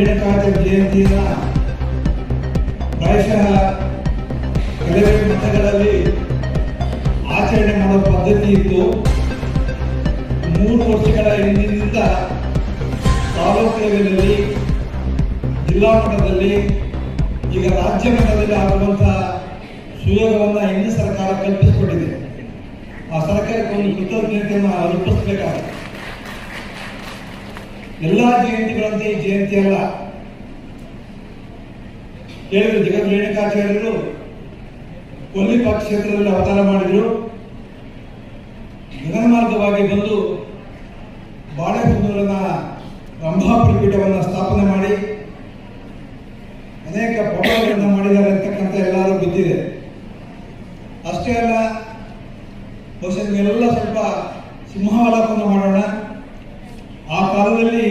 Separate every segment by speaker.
Speaker 1: ರೇಣುಕಾಚಾರ್ಯ ಜಯಂತಿಯನ್ನ ಪ್ರಾಯಶಃ ಕೆಲವೇ ಮಠಗಳಲ್ಲಿ ಆಚರಣೆ ಮಾಡುವ ಪದ್ಧತಿ ಇತ್ತು ಮೂರು ವರ್ಷಗಳ ಹಿಂದಿನಿಂದ ತಾಲೂಕು ಲೆವೆಲಲ್ಲಿ ಜಿಲ್ಲಾ ಮಟ್ಟದಲ್ಲಿ, ಈಗ ರಾಜ್ಯ ಮಟ್ಟದಲ್ಲಿ ಆಗುವಂತಹ ಸುಯೋಗವನ್ನು ಹಿಂದಿನ ಸರ್ಕಾರ ಕಲ್ಪಿಸಿಕೊಟ್ಟಿದೆ ಆ ಸರ್ಕಾರಕ್ಕೆ ಒಂದು ಕೃತಜ್ಞತೆಯನ್ನು ಅರ್ಪಿಸಬೇಕಾಗುತ್ತೆ ಎಲ್ಲ ಜಯಂತಿಗಳಂತೆ ಈ ಜಯಂತಿ ಅಲ್ಲ. ಹೇಳಿದ್ರು ಜಗತ್ ರೇಣುಕಾಚಾರ್ಯರು ಕೊಲ್ಲಿಪ ಕ್ಷೇತ್ರದಲ್ಲಿ ಅವತಾರ ಮಾಡಿದ್ರು. ಗಗನ ಮಾರ್ಗವಾಗಿ ಬಂದು ಬಾಳೆಕುಂದೂರನ ರಂಭಾಪುರಿ ಪೀಠವನ್ನು ಸ್ಥಾಪನೆ ಮಾಡಿ ಅನೇಕ ಪವಾಡಗಳನ್ನು ಮಾಡಿದ್ದಾರೆ ಅಂತಕ್ಕಂಥ ಎಲ್ಲರೂ ಗೊತ್ತಿದೆ. ಅಷ್ಟೇ ಅಲ್ಲ, ಬಹುಶಃ ಸ್ವಲ್ಪ ಸಿಂಹವಲಾಪವನ್ನು ಮಾಡೋಣ ಆ ಕಾಲದಲ್ಲಿ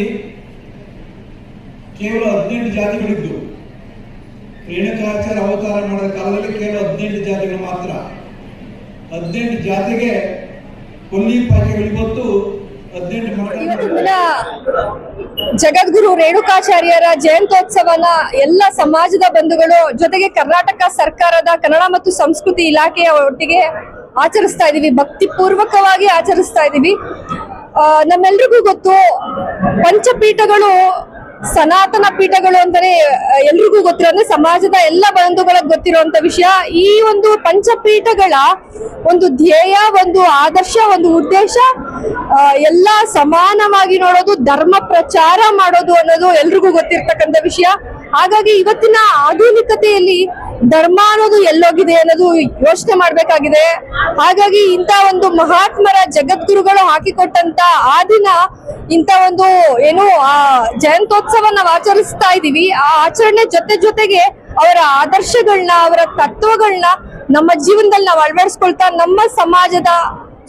Speaker 1: ಕೇವಲ ಹದಿನೆಂಟು ಜಾತಿಗಳಿದ್ದು. ರೇಣುಕಾಚಾರ್ಯ ಅವತಾರ ಮಾಡಿದ ಕಾಲದಲ್ಲಿ ಕೇವಲ ಹದಿನೆಂಟು ಜಾತಿಗಳು ಮಾತ್ರ. ಹದಿನೆಂಟು ಜಾತಿಗೆ ಕೊಲ್ಲಿ ಪಾಠಗಳು ಇವತ್ತು
Speaker 2: ಜಗದ್ಗುರು ರೇಣುಕಾಚಾರ್ಯರ ಜಯಂತ್ಯೋತ್ಸವನ ಎಲ್ಲ ಸಮಾಜದ ಬಂಧುಗಳು ಜೊತೆಗೆ ಕರ್ನಾಟಕ ಸರ್ಕಾರದ ಕನ್ನಡ ಮತ್ತು ಸಂಸ್ಕೃತಿ ಇಲಾಖೆಯ ಒಟ್ಟಿಗೆ ಆಚರಿಸ್ತಾ ಇದೀವಿ ಭಕ್ತಿ ಪೂರ್ವಕವಾಗಿ ಆಚರಿಸ್ತಾ ಇದೀವಿ ನಮ್ಮೆಲ್ರಿಗೂ ಗೊತ್ತು ಪಂಚಪೀಠಗಳು ಸನಾತನ ಪೀಠಗಳು ಅಂದರೆ ಎಲ್ರಿಗೂ ಗೊತ್ತಿರೋ ಸಮಾಜದ ಎಲ್ಲ ಬಂಧುಗಳಿಗೆ ಗೊತ್ತಿರುವಂತ ವಿಷಯ, ಈ ಒಂದು ಪಂಚಪೀಠಗಳ ಒಂದು ಧ್ಯೇಯ, ಒಂದು ಆದರ್ಶ, ಒಂದು ಉದ್ದೇಶ ಎಲ್ಲ ಸಮಾನವಾಗಿ ನೋಡೋದು, ಧರ್ಮ ಪ್ರಚಾರ ಮಾಡೋದು ಅನ್ನೋದು ಎಲ್ರಿಗೂ ಗೊತ್ತಿರ್ತಕ್ಕಂಥ ವಿಷಯ. ಹಾಗಾಗಿ ಇವತ್ತಿನ ಆಧುನಿಕತೆಯಲ್ಲಿ ಧರ್ಮ ಅನ್ನೋದು ಎಲ್ಲೋಗಿದೆ ಅನ್ನೋದು ಯೋಚನೆ ಮಾಡ್ಬೇಕಾಗಿದೆ. ಹಾಗಾಗಿ ಇಂತ ಒಂದು ಮಹಾತ್ಮರ ಜಗದ್ಗುರುಗಳು ಹಾಕಿಕೊಟ್ಟಂತ ಆ ದಿನ ಇಂತ ಒಂದು ಏನು, ಆ ಜಯಂತ್ಯೋತ್ಸವ ನಾವು ಆಚರಿಸ್ತಾ ಇದೀವಿ ಆ ಆಚರಣೆ ಜೊತೆ ಜೊತೆಗೆ ಅವರ ಆದರ್ಶಗಳನ್ನ ಅವರ ತತ್ವಗಳನ್ನ ನಮ್ಮ ಜೀವನದಲ್ಲಿ ನಾವು ಅಳವಡಿಸ್ಕೊಳ್ತಾ ನಮ್ಮ ಸಮಾಜದ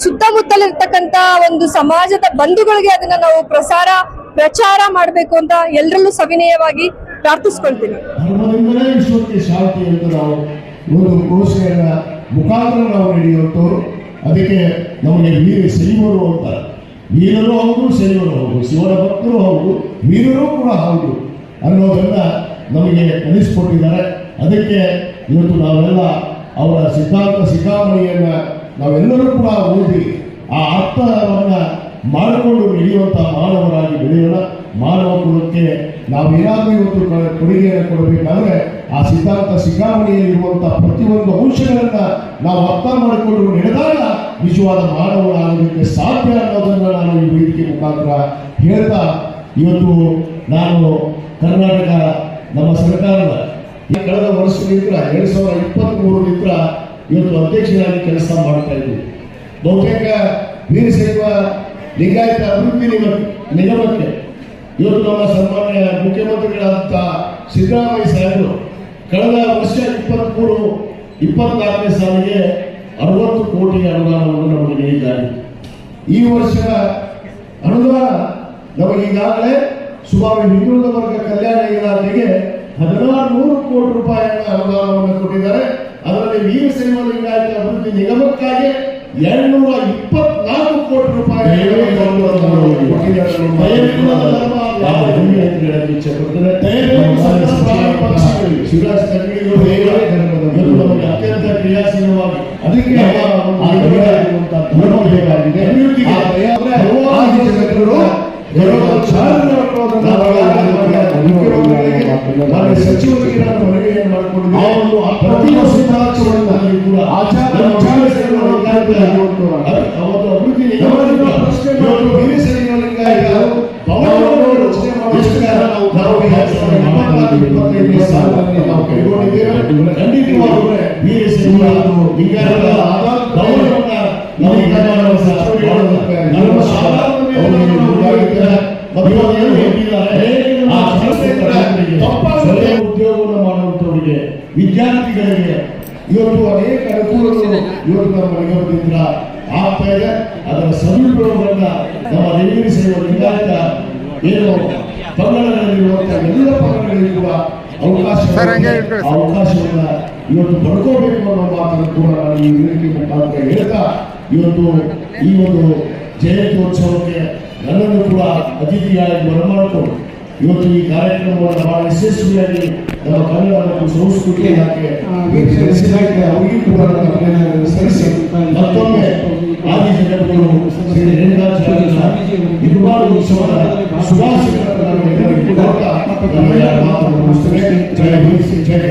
Speaker 2: ಸುತ್ತಮುತ್ತಲಿರ್ತಕ್ಕಂತ ಒಂದು ಸಮಾಜದ ಬಂಧುಗಳಿಗೆ ಅದನ್ನ ನಾವು ಪ್ರಸಾರ, ಪ್ರಚಾರ ಮಾಡಬೇಕು ಅಂತ ಎಲ್ಲರಲ್ಲೂ ಸವಿನಯವಾಗಿ ಪ್ರಾರ್ಥಿಸ್ಕೊಳ್ತೀನಿ.
Speaker 3: ಮುಖಾಂತರ ನಾವು ನಡೆಯುವಂಥವ್ರು ಅದಕ್ಕೆ ನಮಗೆ ವೀರ ಶೈವರು ಅಂತ ವೀರರು ಹೌದು ಶೈವರು ಹೌದು, ಶಿವನ ಭಕ್ತರು ಹೌದು, ವೀರರು ಕೂಡ ಹೌದು ಅನ್ನೋದನ್ನ ನಮಗೆ ಕಲಿಸ್ಕೊಟ್ಟಿದ್ದಾರೆ. ಅದಕ್ಕೆ ಇವತ್ತು ನಾವೆಲ್ಲ ಅವರ ಸಿದ್ಧಾಂತ ಶಿಖಾಮಣಿಯನ್ನ ನಾವೆಲ್ಲರೂ ಕೂಡ ಓದಿ ಆ ಅರ್ಥವನ್ನ ಮಾಡಿಕೊಂಡು ನಡೆಯುವಂತ ಮಾನವರಾಗಿ ಬೆಳೆಯೋಣ. ಮಾನವ ಕುಲಕ್ಕೆ ನಾವು ಏನಾದರೂ ಇವತ್ತು ಕೊಡುಗೆಯನ್ನು ಕೊಡಬೇಕಾದ್ರೆ ಆ ಸಿದ್ಧಾಂತ ಶಿಖಾಮಣಿಯಲ್ಲಿರುವಂತಹ ಪ್ರತಿಯೊಂದು ಅಂಶಗಳನ್ನ ನಾವು ಅರ್ಥ ಮಾಡಿಕೊಂಡು ನಡೆದಾಗ ನಿಜವಾದ ಮಾನವನಾಗೋದಕ್ಕೆ ಸಾಧ್ಯ ಅನ್ನೋದನ್ನ ನಾನು ಈ ವೇದಿಕೆ ಮುಖಾಂತರ ಹೇಳ್ತಾ ಇವತ್ತು ನಾನು ಕರ್ನಾಟಕ ನಮ್ಮ ಸರ್ಕಾರದ ಕಳೆದ ವರ್ಷದಿಂದ ಎರಡ್ ಸಾವಿರದ ಇಪ್ಪತ್ತ್ ಮೂರರಿಂದ ಇವತ್ತು ಅಧ್ಯಕ್ಷರಾಗಿ ಕೆಲಸ ಮಾಡ್ತಾ ಇದ್ದೀವಿ ಬಹುತೇಕ ವೀರಶೈವ ಲಿಂಗಾಯತ ಅಭಿವೃದ್ಧಿ ನಿಗಮ ನಿಗಮಕ್ಕೆ ಇವತ್ತು ನಮ್ಮ ಸನ್ಮಾನ್ಯ ಮುಖ್ಯಮಂತ್ರಿಗಳಾದಂಥ ಸಿದ್ದರಾಮಯ್ಯ ಸಾಹೇಬರು ಕಳೆದ ವರ್ಷ ಇಪ್ಪತ್ಮೂರು ಇಪ್ಪತ್ನಾಲ್ಕನೇ ಸಾಲಿಗೆ ಅರವತ್ತು ಕೋಟಿ ಅನುದಾನವನ್ನು ನಮಗೆ ನೀಡಿದ್ದಾರೆ. ಈ ವರ್ಷದ ಅನುದಾನ ನಮಗೆ ಈಗಾಗಲೇ ಸುಮಾರು ಹಿಂದುಳಿದ ವರ್ಗ ಕಲ್ಯಾಣ ಇಲಾಖೆಗೆ ಹದಿನಾರು ನೂರು ಕೋಟಿ ರೂಪಾಯಿಗಳ ಅನುದಾನವನ್ನು ಕೊಟ್ಟಿದ್ದಾರೆ. ಅದರಲ್ಲಿ ಸಿನಿಮಾ ಲಿಂಗಾಯತ ಅಭಿವೃದ್ಧಿ ನಿಗಮಕ್ಕಾಗಿ ಎರಡ್ನೂರ ಇಪ್ಪತ್ನಾಲ್ಕು ಕೋಟಿ ರೂಪಾಯಿ ಶಿವರಾಜ್ ತಂಗಡಿಗಳು ಅತ್ಯಂತ ಕ್ರಿಯಾಶೀಲವಾಗಿ. ಅದಕ್ಕೆ ಬೇಕಾಗಿದೆ ಇಪ್ಪತ್ತೈದನೇ ಸಾಲಿನಲ್ಲಿ ನಾವು ಕೈಗೊಂಡಿದ್ದೇವೆ ನಾವು ಈಗಾಗಲೇ ಸಚಿವರಿಗೆ ನಮ್ಮ ಮತ್ತು ಏನು ಹೇಳಿದ್ದಾರೆ ಆ ಉದ್ಯೋಗವನ್ನು ವಿದ್ಯಾರ್ಥಿಗಳಿಗೆ ಇವತ್ತು ಅನೇಕ ಅನುಕೂಲಗಳು ಇವತ್ತು ನಮ್ಮ ಅದರ ಸದುಪಯೋಗವನ್ನ ನಮ್ಮ ರೆವಿನ್ಯೂ ಸೇವೆ ಲಿಂಗಾಯತ ಏನು ಎಲ್ಲ
Speaker 4: ಸರ್, ಹಂಗೆ ಇಟ್ಕೊಳ್ಳಿ.
Speaker 3: ಅವಕಾಶವನ್ನ ಇವತ್ತು ಪಡ್ಕೋಬೇಕು ಅನ್ನೋ ಮಾತನ್ನು ಕೂಡ ನಾನು ಈ ವೇದಿಕೆ ಮುಖಾಂತರ ಹೇಳ್ತಾ ಇವತ್ತು ಈ ಒಂದು ಜಯಂತ್ಯೋತ್ಸವಕ್ಕೆ ನನ್ನನ್ನು ಕೂಡ ಅತಿಥಿಯಾಗಿ ಬರಮಾಡಿಕೊಂಡು ಇವತ್ತು ಈ ಕಾರ್ಯಕ್ರಮವನ್ನು ಬಹಳ ಯಶಸ್ವಿಯಾಗಿ ನಮ್ಮ ಕನ್ನಡ ಮತ್ತು ಸಂಸ್ಕೃತಿ ಇಲಾಖೆ ಅವರಿಗೂ ಕೂಡ ನನ್ನ ಅಭಿನಂದನೆ ಸಲ್ಲಿಸಿ ಮತ್ತೊಮ್ಮೆ ಆದಿ ಜಗದ್ಗುರು ಶ್ರೀ ರೇಣುಕಾಚಾರ್ಯ ಉತ್ಸವದ ಶುಭಾಶಯಗಳನ್ನು Thank you.